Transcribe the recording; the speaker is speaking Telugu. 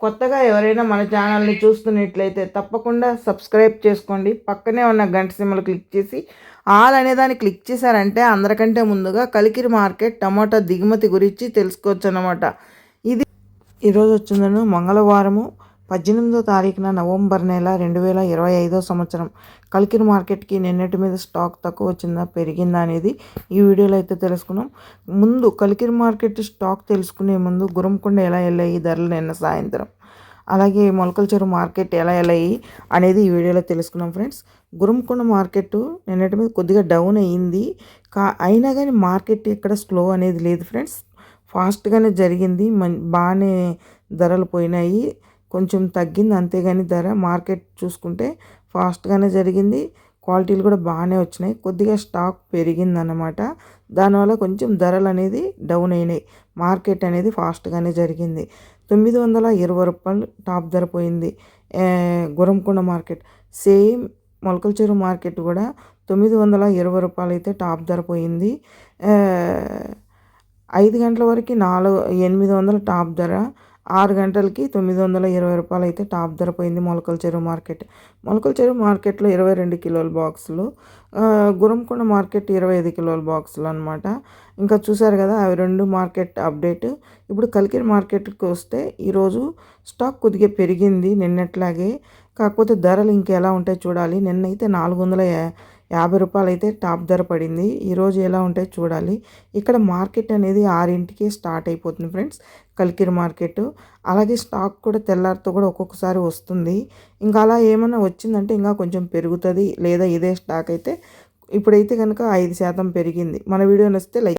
కొత్తగా ఎవరైనా మన ఛానల్ని చూస్తున్నట్లయితే తప్పకుండా సబ్స్క్రైబ్ చేసుకోండి. పక్కనే ఉన్న గంట సిమ్మలు క్లిక్ చేసి ఆల్ అనే దాన్ని క్లిక్ చేశారంటే అందరికంటే ముందుగా కలికిరి మార్కెట్ టమాటా దిగుమతి గురించి తెలుసుకోవచ్చు అన్నమాట ఇది ఈరోజు వచ్చిందను మంగళవారము. పద్దెనిమిదో తారీఖున నవంబర్ నెల రెండు వేల ఇరవై ఐదో సంవత్సరం. కలికిరి మార్కెట్కి నిన్నటి మీద స్టాక్ తక్కువ వచ్చిందా పెరిగిందా అనేది ఈ వీడియోలో అయితే తెలుసుకున్నాం. ముందు కలికిరి మార్కెట్ స్టాక్ తెలుసుకునే ముందు గురంకొండ ఎలా వెళ్ళాయి ధరలు నిన్న సాయంత్రం. అలాగే మొలకల చెరువు మార్కెట్ ఎలా వెళ్ళాయి అనేది ఈ వీడియోలో తెలుసుకున్నాం ఫ్రెండ్స్. గురంకొండ మార్కెట్ నిన్నటి మీద కొద్దిగా డౌన్ అయ్యింది కా అయినా కానీ మార్కెట్ ఇక్కడ స్లో అనేది లేదు ఫ్రెండ్స్. ఫాస్ట్గానే జరిగింది. మన్ బాగానే ధరలు పోయినాయి. కొంచెం తగ్గింది. అంతేగాని ధర మార్కెట్ చూసుకుంటే ఫాస్ట్గానే జరిగింది. క్వాలిటీలు కూడా బాగానే వచ్చినాయి. కొద్దిగా స్టాక్ పెరిగిందన్నమాట. దానివల్ల కొంచెం ధరలు అనేది డౌన్ అయినాయి. మార్కెట్ అనేది ఫాస్ట్గానే జరిగింది. తొమ్మిది వందల ఇరవై రూపాయలు టాప్ ధర పోయింది. గురంకొండ మార్కెట్. సేమ్ మొలకల చెరువు మార్కెట్ కూడా తొమ్మిది వందల ఇరవై రూపాయలు అయితే టాప్ ధర పోయింది. ఐదు గంటల వరకు నాలుగు ఎనిమిది వందల టాప్ ధర ఆరు గంటలకి తొమ్మిది వందల ఇరవై రూపాయలు అయితే టాప్ ధర పోయింది మొలకల చెరువు మార్కెట్. మొలకల చెరువు మార్కెట్లో ఇరవై రెండు కిలోల బాక్సులు గురంకొండ మార్కెట్ ఇరవై ఐదు కిలోల బాక్సులు అనమాట ఇంకా చూసారు కదా అవి రెండు మార్కెట్ అప్డేట్. ఇప్పుడు కలికిరి మార్కెట్కి వస్తే ఈరోజు స్టాక్ కొద్దిగా పెరిగింది నిన్నట్లాగే. కాకపోతే ధరలు ఇంకెలా ఉంటాయి చూడాలి. నిన్నైతే నాలుగు వందల యాభై రూపాయలు అయితే టాప్ ధర పడింది. ఈరోజు ఎలా ఉంటాయి చూడాలి. ఇక్కడ మార్కెట్ అనేది ఆరింటికి స్టార్ట్ అయిపోతుంది ఫ్రెండ్స్ కలికిరి మార్కెట్. అలాగే స్టాక్ కూడా తెల్లారితో కూడా ఒక్కొక్కసారి వస్తుంది. ఇంకా అలా ఏమైనా వచ్చిందంటే ఇంకా కొంచెం పెరుగుతుంది. లేదా ఇదే స్టాక్ అయితే ఇప్పుడైతే కనుక ఐదు శాతం పెరిగింది. మన వీడియో నచ్చితే లైక్